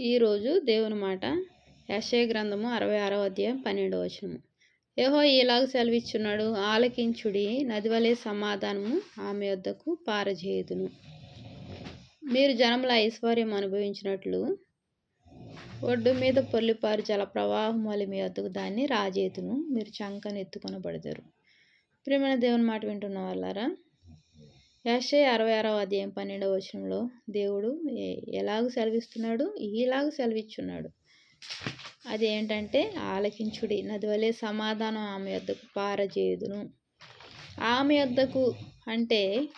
ఈరోజు దేవుని మాట. యశయ గ్రంథము అరవై ఆరో అధ్యాయం పన్నెండవ వచనము. ఏహో ఇలాగ సెలవిచ్చున్నాడు? ఆలకించుడి నదివలే సమాధానము ఆమె వద్దకు పారజేయుదును. మీరు జనముల ఐశ్వర్యం అనుభవించినట్లు ఒడ్డు మీద పొల్లిపారు జల ప్రవాహం వల్ల మీ వద్దకు దాన్ని రాజేతును మీరు చంకను ఎత్తుకొనబడతారు ప్రేమైన దేవుని మాట వింటున్న వాళ్ళారా యాషే అరవై ఆరవ అధ్యాయం పన్నెండవ వచనంలో దేవుడు ఎలాగ సెలవిస్తున్నాడు? ఈలాగ సెలవిచ్చున్నాడు. అది ఏంటంటే ఆలకించుడి. నది వలె సమాధానం ఆమె వద్దకు పారజేయుదును. ఆమె వద్దకు అంటే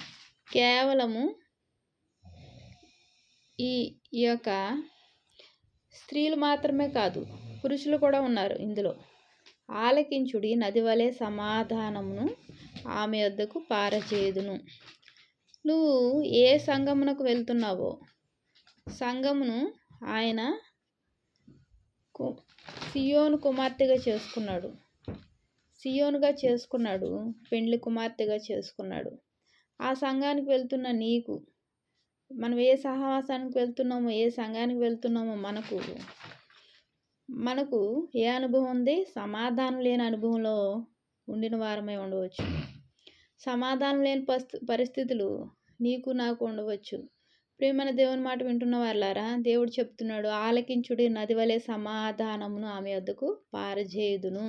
కేవలము ఈ ఈ యొక్క స్త్రీలు మాత్రమే కాదు పురుషులు కూడా ఉన్నారు ఇందులో. ఆలకించుడి నది వలె సమాధానమును ఆమె వద్దకు పారచేయుదును నువ్వు ఏ సంఘమునకు వెళ్తున్నావో? సంఘమును ఆయన సియోను కుమార్తెగా చేసుకున్నాడు. సియోనుగా చేసుకున్నాడు పెండ్లి కుమార్తెగా చేసుకున్నాడు. ఆ సంఘానికి వెళ్తున్న నీకు మనం ఏ సహవాసానికి వెళ్తున్నామో ఏ సంఘానికి వెళ్తున్నామో మనకు మనకు ఏ అనుభవం ఉంది? సమాధానం లేని అనుభవంలో ఉండిన వారమై ఉండవచ్చు. సమాధానం లేని పరిస్థితులు నీకు నాకు ఉండవచ్చు. ప్రేమన దేవుని మాట వింటున్న వాళ్ళారా దేవుడు చెప్తున్నాడు ఆలకించుడి నది వలె సమాధానమును ఆమె వద్దకు పారజేయుదును.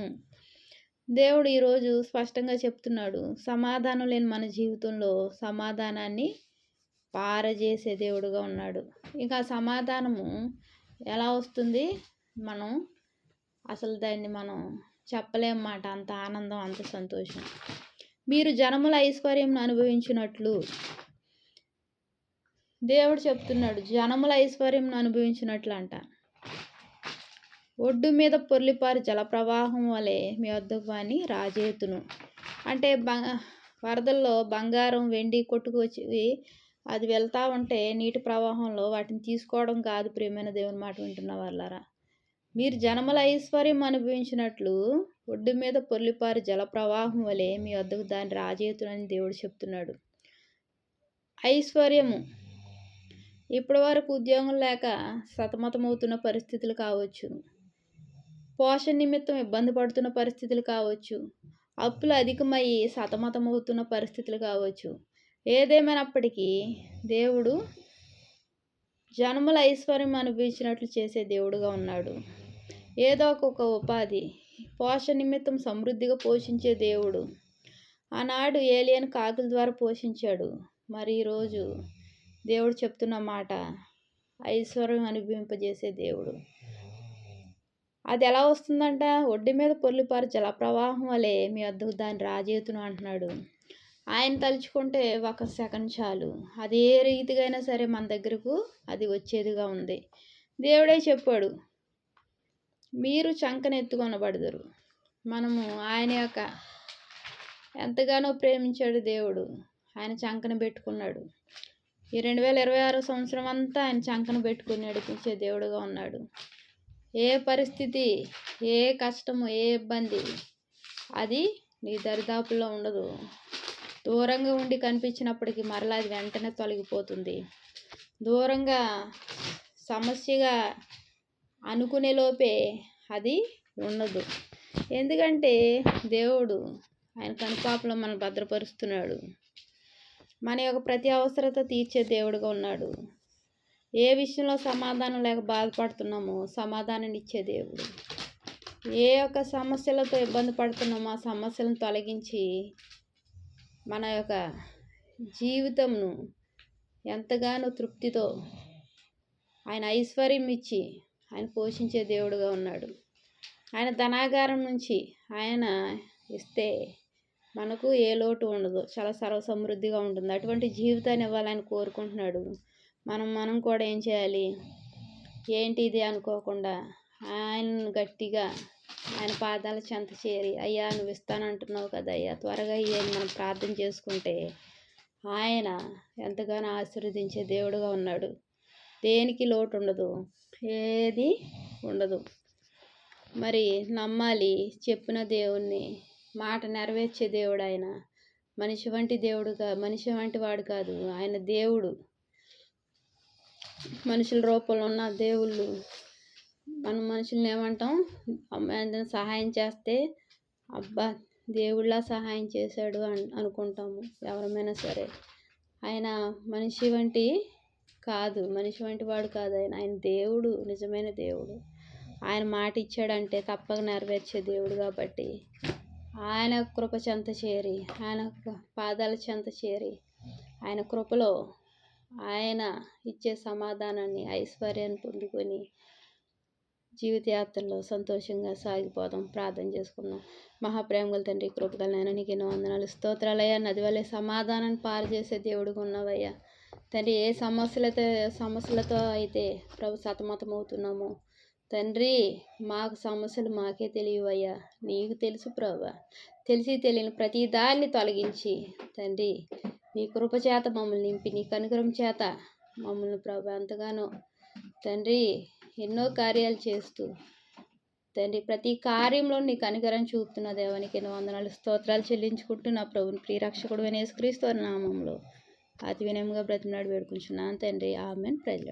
దేవుడు ఈరోజు స్పష్టంగా చెప్తున్నాడు సమాధానం లేని మన జీవితంలో సమాధానాన్ని పారజేసే దేవుడుగా ఉన్నాడు. ఇంకా సమాధానము ఎలా వస్తుంది? మనం అసలు దాన్ని మనం చెప్పలేం మాట అంత ఆనందం అంత సంతోషం. మీరు జనముల ఐశ్వర్యంను అనుభవించినట్లు. దేవుడు చెప్తున్నాడు జనముల ఐశ్వర్యంను అనుభవించినట్లు అంట ఒడ్డు మీద పొర్లిపారి జలప్రవాహం వలె మీ వద్దకు అని రాజేతును. అంటే బ వరదల్లో బంగారం వెండి కొట్టుకు వచ్చి అది వెళ్తూ ఉంటే నీటి ప్రవాహంలో వాటిని తీసుకోవడం కాదు ప్రియమైన దేవుని మాట వింటున్న వాళ్ళారా మీరు జనముల ఐశ్వర్యం అనుభవించినట్లు ఒడ్డు మీద పొర్లిపారి జలప్రవాహం వలె మీ వద్దకు దాన్ని రాజేతునని దేవుడు చెప్తున్నాడు. ఐశ్వర్యము. ఇప్పటి వరకు ఉద్యోగం లేక సతమతమవుతున్న పరిస్థితులు కావచ్చు. పోషణ నిమిత్తం ఇబ్బంది పడుతున్న పరిస్థితులు కావచ్చు. అప్పులు అధికమయ్యి సతమతమవుతున్న పరిస్థితులు కావచ్చు. ఏదేమైనప్పటికీ దేవుడు జనముల ఐశ్వర్యం అనుభవించినట్లు చేసే దేవుడుగా ఉన్నాడు. ఏదో ఒక ఉపాధి పోష నిమిత్తం సమృద్ధిగా పోషించే దేవుడు. ఆనాడు ఏలియన్ కాకుల ద్వారా పోషించాడు. మరి ఈరోజు దేవుడు చెప్తున్న మాట ఐశ్వర్యం అనుభవింపజేసే దేవుడు. అది ఎలా వస్తుందంట? ఒడ్డు మీద పొర్లిపారు జలప్రవాహం వలె మీ వద్దకు దాన్ని రాజేతును అంటున్నాడు. ఆయన తలుచుకుంటే ఒక సెకండ్ చాలు. అది ఏ రీతిగా అయినా సరే మన దగ్గరకు అది వచ్చేదిగా ఉంది. దేవుడే చెప్పాడు మీరు చంకనెత్తుకొనబడదురు మనము ఆయన యొక్క ఎంతగానో ప్రేమించాడు దేవుడు. ఆయన చంకన పెట్టుకున్నాడు. ఈ రెండు వేల ఇరవై ఆరో సంవత్సరం అంతా ఆయన చంకన పెట్టుకుని నడిపించే దేవుడుగా ఉన్నాడు. ఏ పరిస్థితి ఏ కష్టము ఏ ఇబ్బంది అది నీ దరిదాపుల్లో ఉండదు. దూరంగా ఉండి కనిపించినప్పటికీ మరలా అది వెంటనే తొలగిపోతుంది. దూరంగా సమస్యగా అనుకునే లోపే అది ఉండదు. ఎందుకంటే దేవుడు ఆయన కనుపాపలో మనం భద్రపరుస్తున్నాడు. మన యొక్క ప్రతి అవసరత తీర్చే దేవుడుగా ఉన్నాడు. ఏ విషయంలో సమాధానం లేక బాధపడుతున్నామో సమాధానం ఇచ్చే దేవుడు. ఏ యొక్క సమస్యలతో ఇబ్బంది పడుతున్నామో ఆ సమస్యలను తొలగించి మన యొక్క జీవితంను ఎంతగానో తృప్తితో ఆయన ఐశ్వర్యం ఇచ్చి ఆయన పోషించే దేవుడుగా ఉన్నాడు. ఆయన ధనాగారం నుంచి ఆయన ఇస్తే మనకు ఏ లోటు ఉండదు. చాలా సర్వ సమృద్ధిగా ఉంటుంది. అటువంటి జీవితాన్ని ఇవ్వాలని కోరుకుంటున్నాడు. మనం మనం కూడా ఏం చేయాలి? ఏంటి ఇది అనుకోకుండా ఆయన గట్టిగా ఆయన పాదాల చెంత చేరి అయ్యా నువ్వు ఇస్తానంటున్నావు కదా అయ్యా త్వరగా అయ్యని మనం ప్రార్థన చేసుకుంటే ఆయన ఎంతగానో ఆశీర్వదించే దేవుడుగా ఉన్నాడు. దేనికి లోటు ఉండదు. ఏది ఉండదు. మరి నమ్మాలి చెప్పిన దేవుణ్ణి మాట నెరవేర్చే దేవుడు ఆయన మనిషి వంటి దేవుడు మనిషి వంటి వాడు కాదు ఆయన దేవుడు. మనుషుల రూపంలో ఉన్న దేవుళ్ళు మనం మనుషుల్ని ఏమంటాం? ఏదైనా సహాయం చేస్తే అబ్బా దేవుళ్ళ సహాయం చేశాడు అని అనుకుంటాము ఎవరమైనా సరే. ఆయన మనిషి వంటి కాదు. మనిషి వంటి వాడు కాదు ఆయన. ఆయన దేవుడు నిజమైన దేవుడు. ఆయన మాట ఇచ్చాడంటే తప్పక నెరవేర్చే దేవుడు కాబట్టి. ఆయన కృప చెంత చేరి ఆయన పాదాల చెంత చేరి ఆయన కృపలో ఆయన ఇచ్చే సమాధానాన్ని ఐశ్వర్యాన్ని పొందుకొని జీవితయాత్రలో సంతోషంగా సాగిపోదాం. ప్రార్థన చేసుకుందాం. మహాప్రేమగల తండ్రి కృపగల నేను నీకు ఎన్నో వందనాలు. స్తోత్రాలయ్యా నది వల్లే సమాధానాన్ని పారు చేసే దేవుడుగా ఉన్నావయ్యా. తండ్రి ఏ సమస్యలతో సమస్యలతో అయితే ప్రభు సతమతమవుతున్నామో? తండ్రి మాకు సమస్యలు మాకే తెలియవయ్యా. నీకు తెలుసు ప్రభు. తెలిసి తెలియని ప్రతి దాన్ని తొలగించి తండ్రి నీ కృప చేత మమ్మల్ని నింపి నీ కనుకరం చేత మమ్మల్ని ప్రభు ఎంతగానో తండ్రి ఎన్నో కార్యాలు చేస్తూ తండ్రి ప్రతి కార్యంలో నీ కనికరం చూపుతున్న దేవానికి ఎన్నో వందనాలు స్తోత్రాలు చెల్లించుకుంటూ నా ప్రభుని ప్రియరక్షకుడు యేసుక్రీస్తు నామంలో. అతి వినయంగా బ్రతిమలాడి వేడుకుంటున్నాను తండ్రి. ఆమెన్. ప్రజలు